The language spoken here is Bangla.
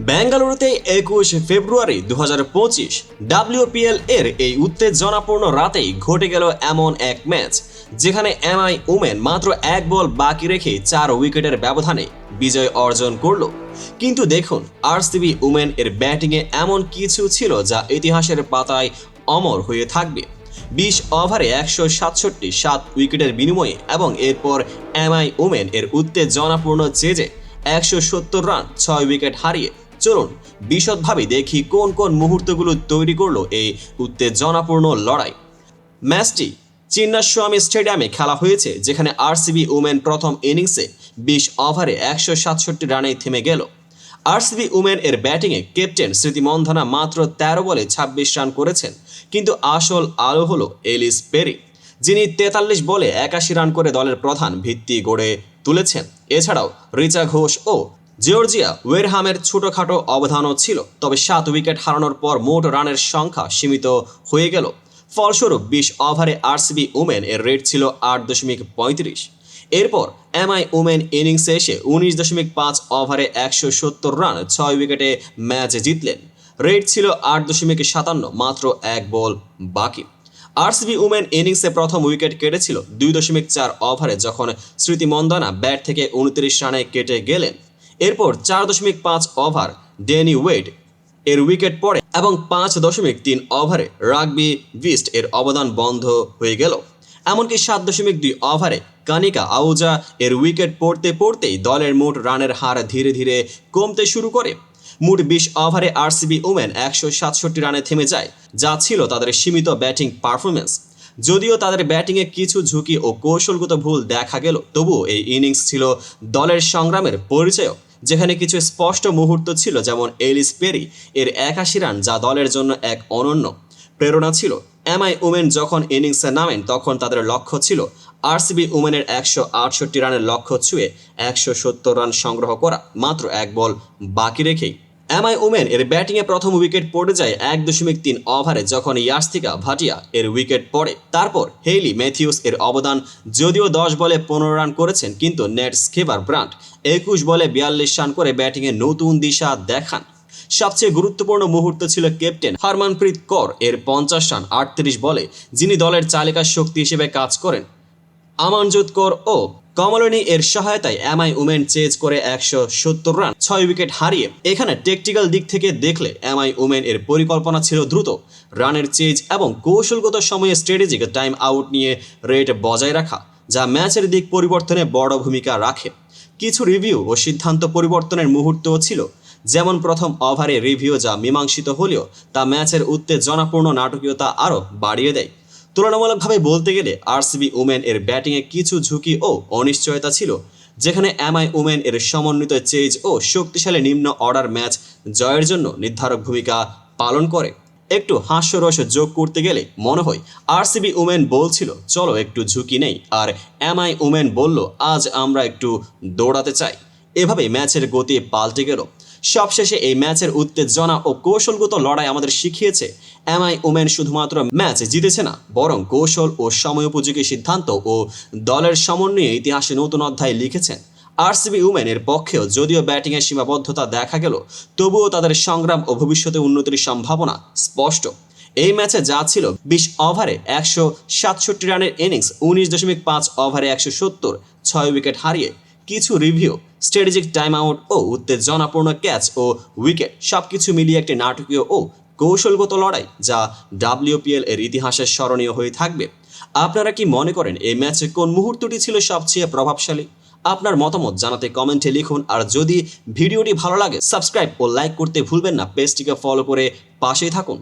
বেঙ্গালুরুতে একুশ ফেব্রুয়ারি দু হাজার পঁচিশ ডাব্লিউপিএল এর এই উত্তেজনাপূর্ণ রাতেই ঘটে গেল এমন এক ম্যাচ, যেখানে এমআই উমেন মাত্র এক বল বাকি রেখে চার উইকেটের ব্যবধানে বিজয় অর্জন করল। কিন্তু দেখুন, আরসিবি উমেন এর ব্যাটিংয়ে এমন কিছু ছিল যা ইতিহাসের পাতায় অমর হয়ে থাকবে। বিশ ওভারে একশো সাতষট্টি সাত উইকেটের বিনিময়ে এবং এরপর এমআই ওমেন এর উত্তেজনাপূর্ণ চেজে একশো সত্তর রান, ছয় উইকেট হারিয়ে চলুন বিশদভাবে দেখি কোন কোন মুহূর্তগুলো তৈরি করল এই উত্তেজনাপূর্ণ লড়াই। ম্যাচটি চিন্নাস্বামী স্টেডিয়ামে খেলা হয়েছে, যেখানে আরসিবি উমেন প্রথম ইনিংসে বিশ ওভারে একশো সাতষট্টি রানে থেমে গেল। আরসিবি উমেন এর ব্যাটিংয়ে ক্যাপ্টেন স্মৃতি মন্ধনা মাত্র তেরো বলে ছাব্বিশ রান করেছেন, কিন্তু আসল আলো হলো এলিস পেরি, যিনি তেতাল্লিশ বলে একাশি রান করে দলের প্রধান ভিত্তি গড়ে তুলেছেন। এছাড়াও রিচা ঘোষ ও জর্জিয়া ওয়েরহামের ছোটখাটো অবদানও ছিল, তবে সাত উইকেট হারানোর পর মোট রানের সংখ্যা সীমিত হয়ে গেল। ফলস্বরূপ বিশ ওভারে আরসিবি উমেন এর রেট ছিল আট দশমিক পঁয়ত্রিশ। এরপর এমআই উমেন ইনিংসে এসে উনিশ দশমিক পাঁচ ওভারে একশো সত্তর রান, ছয় উইকেটে ম্যাচ জিতলেন। রেট ছিল আট দশমিক সাতান্ন, মাত্র এক বল বাকি। আরসিবি উমেন ইনিংসে প্রথম উইকেট কেটেছিল দুই দশমিক চার ওভারে, যখন স্মৃতি মন্দনা ব্যাট থেকে উনত্রিশ রানে কেটে গেলেন। এরপর চার দশমিক পাঁচ ওভার ডেনি ওয়েড এর উইকেট পড়ে এবং পাঁচ দশমিক তিন ওভারে রাগবি বিস্ট এর অবদান বন্ধ হয়ে গেল। এমনকি সাত দশমিক দুই ওভারে কানিকা আউজা এর উইকেট পড়তে পড়তেই দলের মোট রানের হার ধীরে ধীরে কমতে শুরু করে। মোট বিশ ওভারে আরসিবি উমেন একশো সাতষট্টি রানে থেমে যায়, যা ছিল তাদের সীমিত ব্যাটিং পারফরমেন্স যদিও তাদের ব্যাটিংয়ে কিছু ঝুঁকি ও কৌশলগত ভুল দেখা গেল, তবুও এই ইনিংস ছিল দলের সংগ্রামের পরিচয় যেখানে কিছু স্পষ্ট মুহূর্ত ছিল, যেমন এলিস পেরি এর একাশি রান, যা দলের জন্য এক অনন্য প্রেরণা ছিল। এমআই উমেন যখন ইনিংসে নামেন, তখন তাদের লক্ষ্য ছিল আরসিবি উমেনের একশো আটষট্টি রানের লক্ষ্য ছুঁয়ে একশো সত্তর রান সংগ্রহ করা। মাত্র এক বল বাকি রেখেই এমআই উমেন এর ব্যাটিংয়ে প্রথম উইকেট পড়ে যায় এক দশমিক তিন ওভারে যখন ইয়াস্তিকা ভাটিয়া এর উইকেট পড়ে। তারপর হেইলি ম্যাথিউস এর অবদান যদিও দশ বলে পনেরো রান করেছেন, কিন্তু নেট স্কেবার ব্রান্ট একুশ বলে বিয়াল্লিশ রান করে ব্যাটিংয়ে নতুন দিশা দেখান। সবচেয়ে গুরুত্বপূর্ণ মুহূর্ত ছিল ক্যাপ্টেন হারমানপ্রীত কর এর পঞ্চাশ রান আটত্রিশ বলে, যিনি দলের চালিকা শক্তি হিসেবে কাজ করেন। আমানজুত কর ও কমলনি এর সহায়তায় এমআই উমেন চেজ করে একশো সত্তর রান, ছয় উইকেট হারিয়ে এখানে টেকটিক্যাল দিক থেকে দেখলে এমআই উমেন এর পরিকল্পনা ছিল দ্রুত। রানের চেজ এবং কৌশলগত সময়ে স্ট্র্যাটেজিক টাইম আউট নিয়ে রেট বজায় রাখা, যা ম্যাচের দিক পরিবর্তনে বড় ভূমিকা রাখে। কিছু রিভিউ ও সিদ্ধান্ত পরিবর্তনের মুহূর্তও ছিল, যেমন প্রথম ওভারে রিভিউ যা মীমাংসিত হলেও তা ম্যাচের উত্তেজনাপূর্ণ নাটকীয়তা আরও বাড়িয়ে দেয়। তুলনামূলকভাবে বলতে গেলে আরসিবি উমেন এর ব্যাটিংয়ে কিছু ঝুঁকি ও অনিশ্চয়তা ছিল, যেখানে এমআই উমেন এর সমন্বিত চেজ ও শক্তিশালী নিম্ন অর্ডার ম্যাচ জয়ের জন্য নির্ধারক ভূমিকা পালন করে। একটু হাস্যরস যোগ করতে গেলে মনে হয় আরসিবি উমেন বলছিল, চলো একটু ঝুঁকি নেই। আর এমআই উমেন বলল, আজ আমরা একটু দৌড়াতে চাই। এভাবে ম্যাচের গতি পাল্টে গেল। সবশেষে এই ম্যাচের উত্তেজনা ও কৌশলগত লড়াই আমাদের শিখিয়েছে। এমআই ওমেন শুধুমাত্র ম্যাচ জিতেছে না, বরং কৌশল ও সময়োপযোগী সিদ্ধান্ত ও দলের সমন্বয়ে ইতিহাসে নতুন অধ্যায় লিখেছেন। আরসিবি উমেনের পক্ষেও যদিও ব্যাটিংয়ের সীমাবদ্ধতা দেখা গেল, তবুও তাদের সংগ্রাম ও ভবিষ্যতে উন্নতির সম্ভাবনা স্পষ্ট। এই ম্যাচে যা ছিল বিশ ওভারে একশো সাতষট্টি রানের ইনিংস, উনিশ দশমিক পাঁচ ওভারে একশো সত্তর, ছয় উইকেট হারিয়ে কিছু রিভিউ স্ট্র্যাটেজিক টাইম আউট ও উত্তেজনাপূর্ণ ক্যাচ ও উইকেট সবকিছু মিলিয়ে একটি নাটকীয় ও কৌশলগত লড়াই যা ডাব্লিউপিএল এর ইতিহাসে স্মরণীয় হয়ে থাকবে। আপনারা কি মনে করেন এই ম্যাচে কোন মুহূর্তটি ছিল সবচেয়ে প্রভাবশালী? আপনার মতামত জানাতে কমেন্টে লিখুন, আর যদি ভিডিওটি ভালো লাগে সাবস্ক্রাইব ও লাইক করতে ভুলবেন না, পেজটিকে ফলো করে পাশেই থাকুন।